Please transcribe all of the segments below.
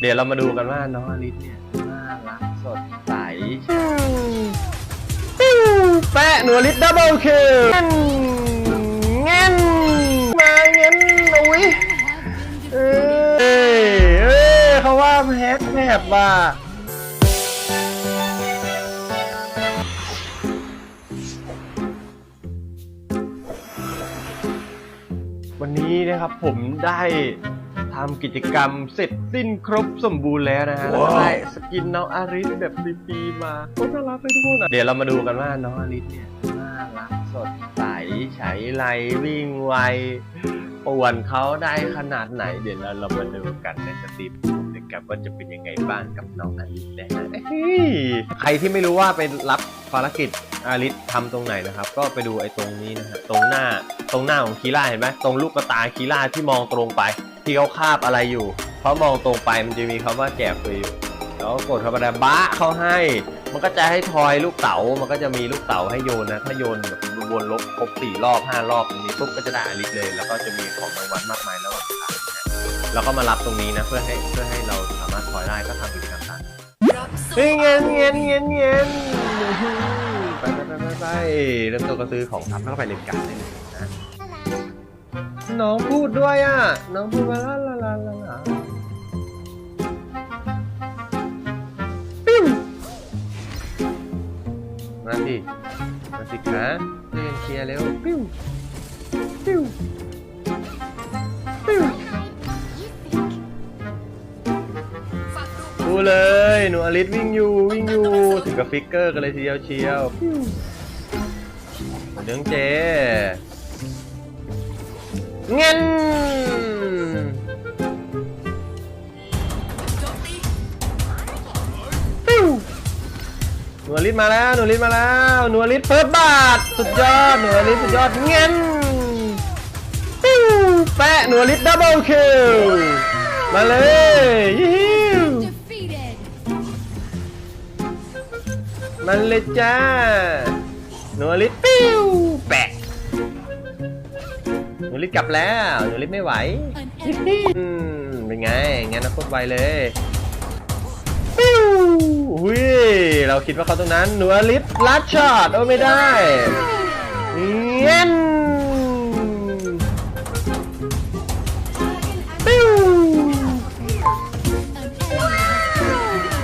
เดี๋ยวเรามาดูกันว่าน้องอลิสเนี่ยน่ารักสดใสแปะหนูอลิสดับเบิลคิลงั้นมาเงั้นอุ้ยเอ้ยเอ้ยเขาว่าแฮกแมปว่ะวันนี้นะครับผมได้ ทำกิจกรรมเสร็จสิ้นครบสมบูรณ์แล้วนะฮะแล้วก็ได้สกินน้องอาริสแบบฟรีๆมาโคตรน่ารักเลยทุกคนอะเดี๋ยวเรามาดูกันว่าน้องอาริสเนี่ยน่ารักสดใสใช้ไรวิ่งไวป่วนเขาได้ขนาดไหน เดี๋ยวเราเรามาดูกันในสตรีมนะครับว่าจะเป็นยังไงบ้างกับน้องอาริสนะฮะเฮ้ยใครที่ไม่รู้ว่าไปรับภารกิจอาริสทำตรงไหนนะครับ ก็ไปดูไอ้ตรงนี้นะฮะตรงหน้าตรงหน้าของคีล่าเห็นไหมตรงลูกกระตาคีล่าที่มองตรงไป ที่เขาคาบอะไรอยู่ เพราะมองตรงไปมันจะมีคำว่าแจกฟรีอยู่ แล้วกดเข้าไปได้บ้าเขาให้ มันก็จะให้ทอยลูกเต๋า มันก็จะมีลูกเต๋าให้โยนนะ ถ้าโยนแบบวนลบครบสี่รอบห้ารอบตรงนี้ปุ๊บก็จะได้อาริสเลย แล้วก็จะมีของรางวัลมากมายระหว่างทางนะแล้วก็มารับตรงนี้นะเพื่อให้เพื่อให้เราสามารถทอยได้ก็ทำกิจกรรมตามเฮ้ยเงี้ยเงี้ยเงี้ยเงี้ยไปไปไปไปไปเริ่มต้นก็ซื้อของทับแล้วก็ไปเล่นการดได้เลยนะ น้องพูดด้วยอะ น้องพูดว่าลาลาลาลาลาปิ้วมาสิ มาสิคะเรียนเคลียร์เร็ว ปิ้ว ปิ้ว ปิ้วดูเลย หนูอลิสวิ่งอยู่ วิ่งอยู่ ถึงกับฟิกเกอร์กันเลยทีเดียวเชียวเรื่องเจ เงินปิ้วหนูอลิสมาแล้วหนูอลิสมาแล้วหนูอลิสเฟิร์สบาทสุดยอดหนูอลิสสุดยอดเงินปิ้วแปะหนูอลิสดับเบิลคิลมาเลยยี่หิว Defeated. มันเลยจ้าหนูอลิสปิ้วแปะ หนูอลิสกลับแล้วหนูอลิสไม่ไหว An enemy อืมเป็นไงงั้นนะโคตรไวเลยปิ้วหุยเราคิดว่าเขาตรงนั้นหนูอลิสลัดช็อตโอ้ไม่ได้เงี้ยนปิ้ว an enemy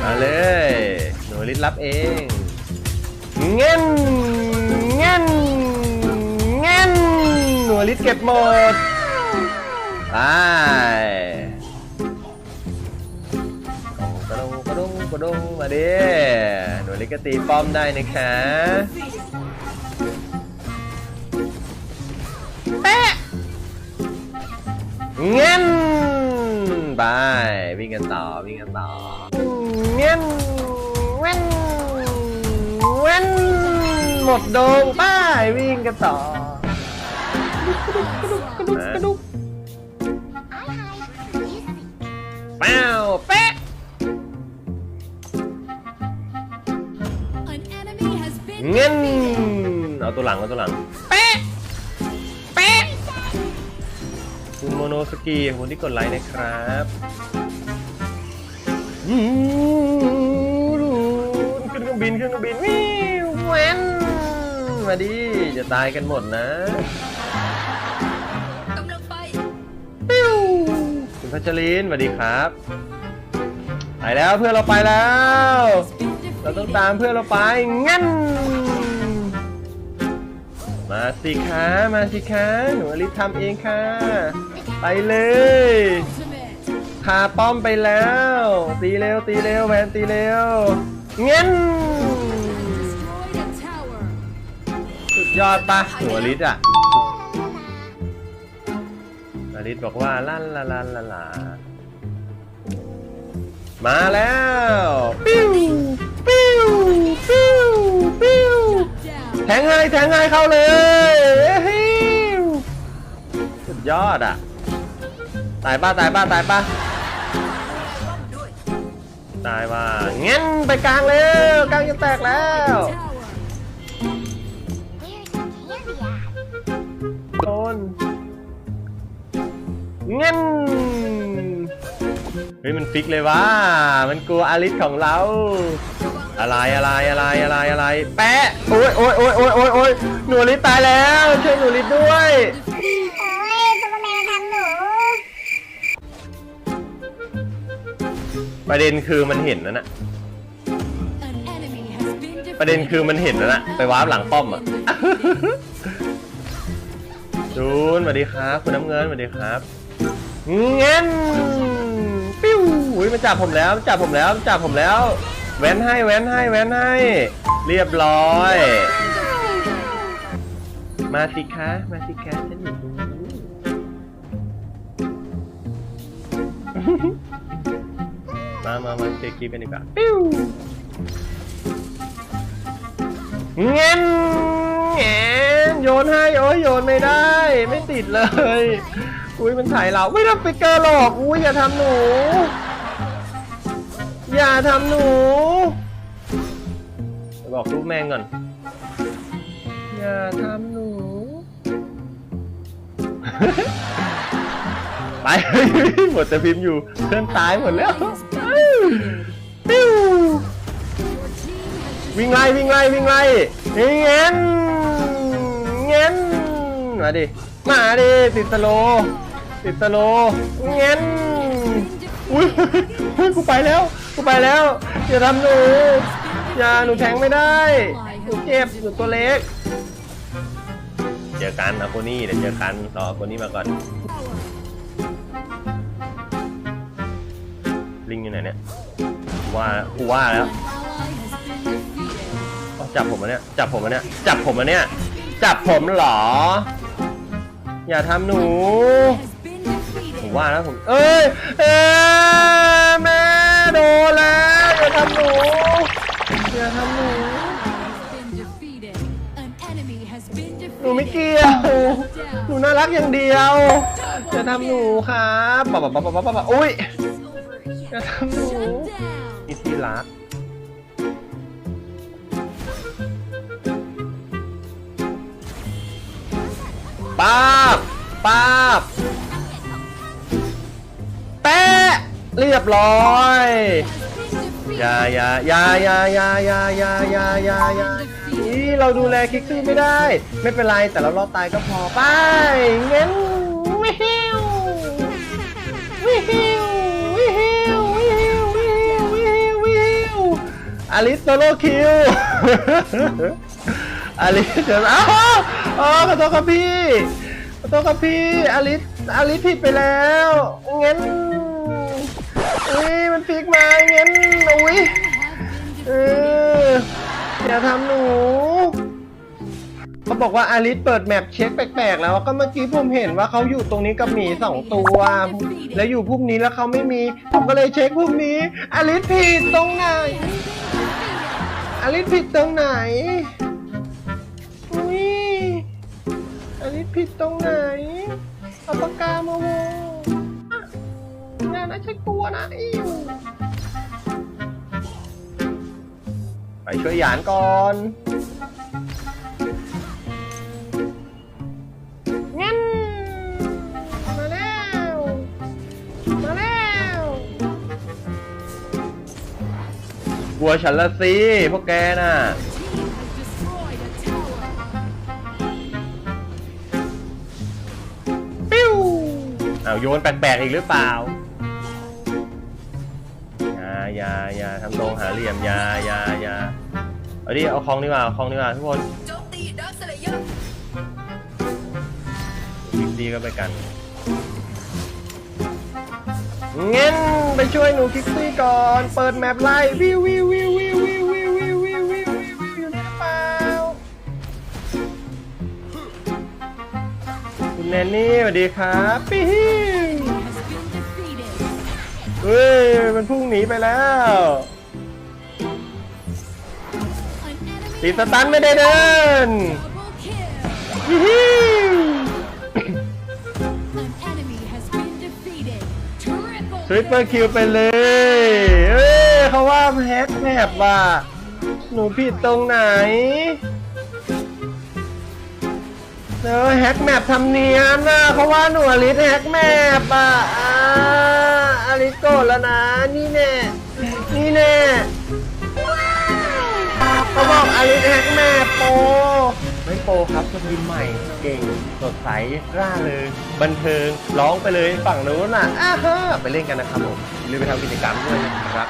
มาเลยหนูลิศรับเองเงี้ยนเงี้ยนเงี้ยน หนูลิศเก็บหมดไปกระดงกระดงกระดงมาดิหนูลิศก็ตีป้อมได้นะคะแปะเงี้ยนไปวิ่งกันต่อวิ่งกันต่อเงี้ยนเว้นเว้นหมดดงไป้ายวิ่งกันต่อ กระดุกกระดุกกระดุกเป้าเป๊ะ An enemy has been เงี้ยน defeated. เอาตัวหลังเอาตัวหลัง เป๊ะ เป๊ะ คุณโมโนสกีขอบคุณที่กดไลค์นะครับอืมขึ้นเครื่องบินขึ้นเครื่องบินวิวเว้นมาดิจะตายกันหมดนะ พัชรินสวัสดีครับ ไปแล้วเพื่อนเราไปแล้ว เราต้องตามเพื่อนเราไปงั้น มาสิคะมาสิคะหนูอลิซทำเองค่ะ ไปเลยพาป้อมไปแล้ว ตีเร็วตีเร็วแวนตีเร็วงั้นสุดยอดปะหนูอลิซอะ ลิซบอกว่าลั่นละลันละลามาแล้วปิ้วปิ้วปิ้วปิ้ว Down. แทงให้แทงให้เข้าเลยฮิวสุดยอดอะตายป้าตายป้าตายป้าตายว่างั้นไปกลางเร็วกลางจะแตกแล้ว Tower. โดน งั้นเฮ้ยมันฟิกเลยว่ามันกลัวอาริสของเรา อะไรอะไรอะไรอะไรอะไร แปะโอ้ยโอ้ยโอ้ยโอ้ยโอ้ยโอ้ยหนูลิสตายแล้วช่วยหนูลิสด้วยโอ้ยซูเปอร์แมนทำหนู ประเด็นคือมันเห็นนั่นน่ะประเด็นคือมันเห็นนั่นน่ะไปวาร์ปหลังป้อมอะจูนสวัสดีครับ คุณน้ำเงินสวัสดีครับ เงี้ยปิ้วอุ้ยมันจับผมแล้วมันจับผมแล้วมันจับผมแล้ว แว้นให้แว้นให้แว้นให้ เรียบร้อย มาสิคะมาสิคะฉันอยู่ตรงนี้มามามาเช็คคลิปกันดีกว่าปิ้ว เงี้ยเงี้ยโยนให้โอ้ยโยนไม่ได้ ไม่ติดเลย อุ้ยมันถ่ายเราไม่ต้องไปเกอร์หรอกอุ้ยอย่าทำหนู อย่าทำหนูบอกลูกแมงก่อน อย่าทำหนู ไปหมดแต่พิมพ์อยู่เพื่อนตายหมดแล้ว วิ่งไล่วิ่งไล่วิ่งไล่เงี้ยนเงี้ยนมาดิมาดิติดสโลติดสโลเงี้ยนอุ้ยกูไปแล้วกูไปแล้วอย่าทำหนูอย่าหนูแทงไม่ได้หนูเจ็บหนูตัวเล็ก เจอกันนะโคนี่เดี๋ยวเจอกันรอโคนี่มาก่อน ลิงอยู่ไหนเนี่ยว่ากูว่าแล้ว จับผมมาเนี่ย จับผมมาเนี่ย จับผมมาเนี่ย จับผมเหรอ อย่าทำหนู ผมว่าแล้วผม เอ้ยเอ้ยแม่โดนแล้วอย่าทำหนู อย่าทำหนู หนูไม่เกี่ยว หนูน่ารักอย่างเดียว อย่าทำหนูครับบ๊ะบ๊ะบ๊ะบ๊ะบ๊ะบ๊ะอุ้ยอย่าทำหนู Shut down. นี่ที่รัก ป้าบป้าบแปะเรียบร้อยยายายายายายายายายายานี่เราดูแลคิกซี่ไม่ได้ ไม่เป็นไรแต่เรารอดตายก็พอไปเงั้นวิฮิววิฮิววิฮิววิฮิววิฮิววิฮิววิฮิวอลิสโซโลคิว อลิสเดี๋ยวอ้าวอ๋อขอโทษครับพี่ ขอโทษครับพี่ อลิส อลิสผิดไปแล้วงั้นอุ้ยมันพลิกมาเงี้ยอุ้ยเอออย่าทำหนูเขาบอกว่าอาริสเปิดแมปเช็คแปลกๆแล้วก็เมื่อกี้ผมเห็นว่าเขาอยู่ตรงนี้กับหมีสองตัว แล้วอยู่พุ่มนี้แล้วเขาไม่มี ผมก็เลยเช็คพุ่มนี้อาริสผิดตรงไหนอาริสผิดตรงไหน ผิดตรงไหนเอาปากกามาวงน่าน่าใช่กลัวนะอิวไปช่วยหยานก่อนงั้นมาแล้ว มาแล้ว กลัวฉันละสิพวกแกน่ะ อ้าโยนแปลกๆอีกหรือเปล่าอย่าอย่าอย่าทำตรงหาเหลี่ยมอย่าอย่าอย่าเอาดิเอาคลองดีกว่าเอาคลองดีกว่าทุกคนโจมตีดักสเลเยอร์คิกซี่ก็ไปกันเงั้นไปช่วยหนูคิกซี่ก่อน เปิดแมปไล่วิววิววิว แนนนี่สวัสดีครับปิ้ว has been defeated. เฮ้ย มันพุ่งหนีไปแล้ว An enemy ตีสตันไม่ได้เดิน double kill. ยิฮิว An enemy has been defeated. Triple สวิปเปอร์คิวไปเลย เอ้ยเขาว่าแฮกแมปว่ะหนูผิดตรงไหน เออแฮกแมปทำเนียนนะเขาว่าหนูอลิสแฮกแมปอะอ่าอ่อาริโกะแล้วนะ นี่แน่ นี่แน่เขาบอกอาริแฮกแม่โปไม่โปครับสกินใหม่ เก่งสดใสร่าเลยบันเทิงร้องไปเลยฝั่งนู้นน่ะอ้าฮะไปเล่นกันนะครับผมอย่าลืมไปทำกิจกรรมด้วยนะครับ